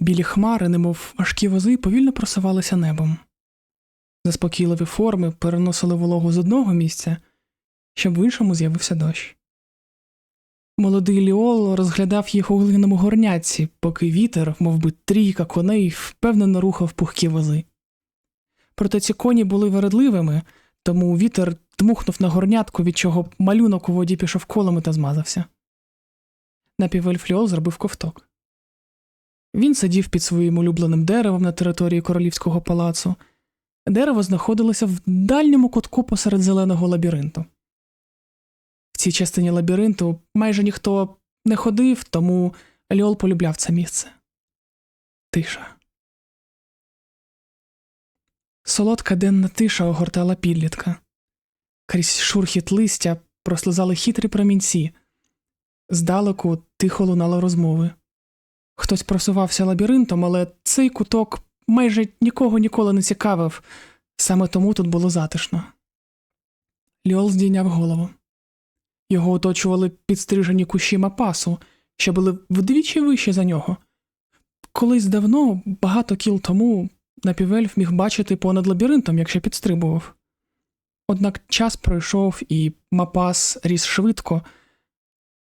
Білі хмари, немов важкі вози, повільно просувалися небом. Заспокійливі форми переносили вологу з одного місця, щоб в іншому з'явився дощ. Молодий Ліол розглядав їх у глиняному горняці, поки вітер, мов би трійка коней, впевнено рухав пухкі вози. Проте ці коні були вередливими, тому вітер дмухнув на горнятку, від чого малюнок у воді пішов колами та змазався. Напівельф Ліол зробив ковток. Він сидів під своїм улюбленим деревом на території королівського палацу. Дерево знаходилося в дальньому кутку посеред зеленого лабіринту. В цій частині лабіринту майже ніхто не ходив, тому Ліол полюбляв це місце. Тиша. Солодка денна тиша огортала підлітка. Крізь шурхіт листя прослизали хитрі промінці. Здалеку тихо лунали розмови. Хтось просувався лабіринтом, але цей куток майже нікого ніколи не цікавив, саме тому тут було затишно. Ліол здійняв голову. Його оточували підстрижені кущі мапасу, що були вдвічі вищі за нього. Колись давно, багато кіл тому, напівельф міг бачити понад лабіринтом, якщо підстрибував. Однак час пройшов і мапас ріс швидко,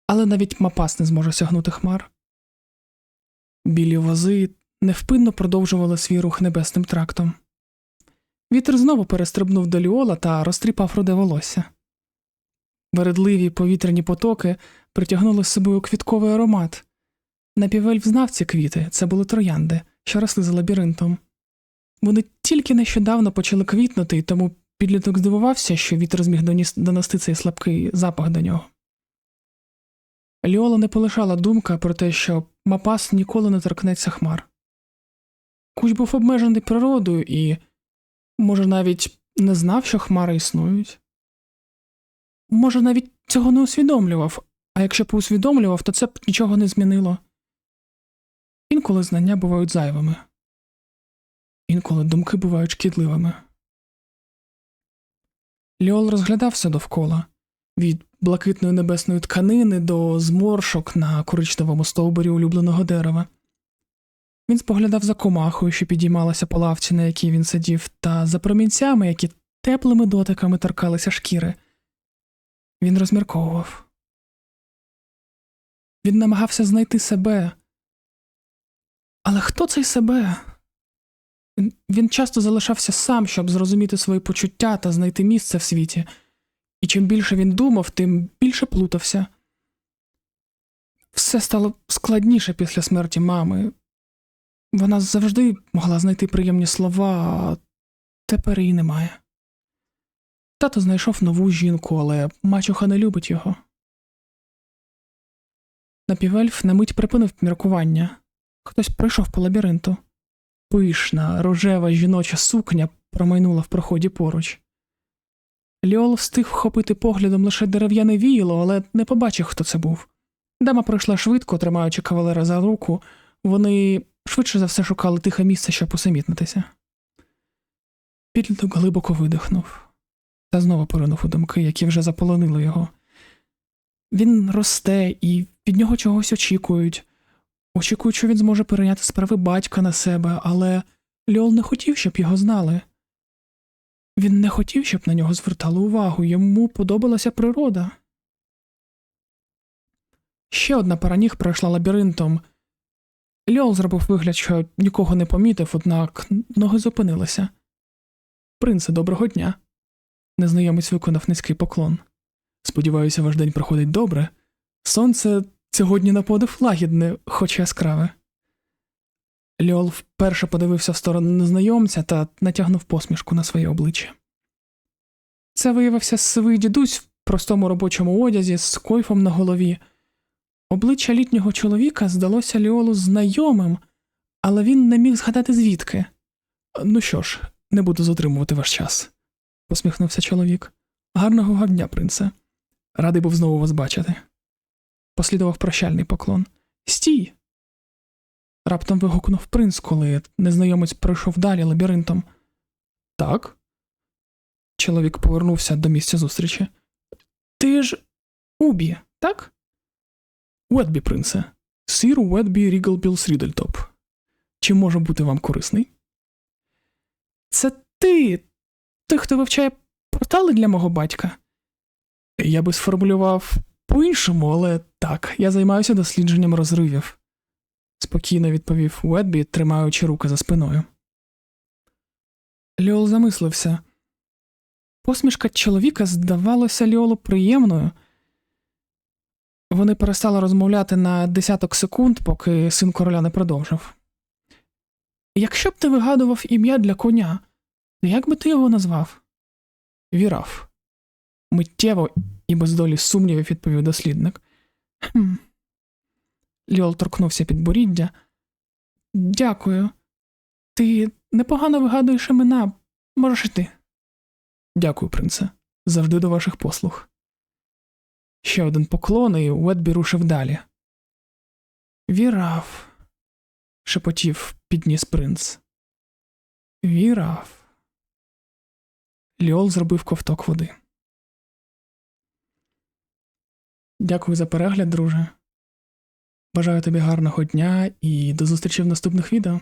але навіть мапас не зможе сягнути хмар. Білі вози невпинно продовжували свій рух небесним трактом. Вітер знову перестрибнув до ліола та розтріпав руде волосся. Вередливі повітряні потоки притягнули з собою квітковий аромат. Напівельф знав ці квіти, це були троянди, що росли за лабіринтом. Вони тільки нещодавно почали квітнути, і тому підліток здивувався, що вітер зміг донести цей слабкий запах до нього. Ліола не полишала думка про те, що Мапас ніколи не торкнеться хмар. Куч був обмежений природою і, може, навіть не знав, що хмари існують. Може, навіть цього не усвідомлював, а якщо б усвідомлював, то це б нічого не змінило. Інколи знання бувають зайвими, інколи думки бувають шкідливими. Ліол розглядався довкола від блакитної небесної тканини до зморшок на коричневому стовбурі улюбленого дерева. Він споглядав за комахою, що підіймалася по лавці, на якій він сидів, та за промінцями, які теплими дотиками торкалися шкіри. Він розмірковував. Він намагався знайти себе. Але хто цей себе? Він- часто залишався сам, щоб зрозуміти свої почуття та знайти місце в світі, і чим більше він думав, тим більше плутався. Все стало складніше після смерті мами. Вона завжди могла знайти приємні слова, а тепер її немає. Тато знайшов нову жінку, але мачуха не любить його. Напівельф на мить припинив міркування. Хтось пройшов по лабіринту. Пишна, рожева жіноча сукня промайнула в проході поруч. Ліол встиг вхопити поглядом лише дерев'яне віяло, але не побачив, хто це був. Дама пройшла швидко, тримаючи кавалера за руку. Вони швидше за все шукали тихе місце, щоб усамітнитися. Підліток глибоко видихнув та знову поринув у думки, які вже заполонили його. Він росте і від нього чогось очікують. Очікують, що він зможе перейняти справи батька на себе, але Льол не хотів, щоб його знали. Він не хотів, щоб на нього звертали увагу, йому подобалася природа. Ще одна пара ніг пройшла лабіринтом. Льол зробив вигляд, що нікого не помітив, однак ноги зупинилися. Принце, доброго дня. Незнайомець виконав низький поклон. Сподіваюся, ваш день проходить добре. Сонце сьогодні на подив лагідне, хоч яскраве. Льол вперше подивився в сторону незнайомця та натягнув посмішку на своє обличчя. Це виявився сивий дідусь в простому робочому одязі з койфом на голові. Обличчя літнього чоловіка здалося Ліолу знайомим, але він не міг згадати звідки. Ну що ж, не буду затримувати ваш час, посміхнувся чоловік. Гарного дня, принце. Радий був знову вас бачити. Послідував прощальний поклон. Стій. Раптом вигукнув принц, коли незнайомець пройшов далі лабіринтом. Так. Чоловік повернувся до місця зустрічі. Ти ж Убі, так? Уетбі, принце. Сір Уетбі Рігалбілс Рідельтоп. Чи можу бути вам корисний? Це ти, той, хто вивчає портали для мого батька. Я би сформулював по-іншому, але так, я займаюся дослідженням розривів, спокійно відповів Уедбі, тримаючи руки за спиною. Ліол замислився. Посмішка чоловіка здавалася Ліолу приємною. Вони перестали розмовляти на десяток секунд, поки син короля не продовжив. Якщо б ти вигадував ім'я для коня, як би ти його назвав? Віраф. Миттєво і без долі сумнівів відповів дослідник. Хм. Ліол торкнувся під боріддя. Дякую. Ти непогано вигадуєш імена. Можеш іти. Дякую, принце. Завжди до ваших послуг. Ще один поклон, і Уетбі рушив далі. Вірав, шепотів підніс принц. Вірав. Ліол зробив ковток води. Дякую за перегляд, друже. Бажаю тобі гарного дня і до зустрічі в наступних відео.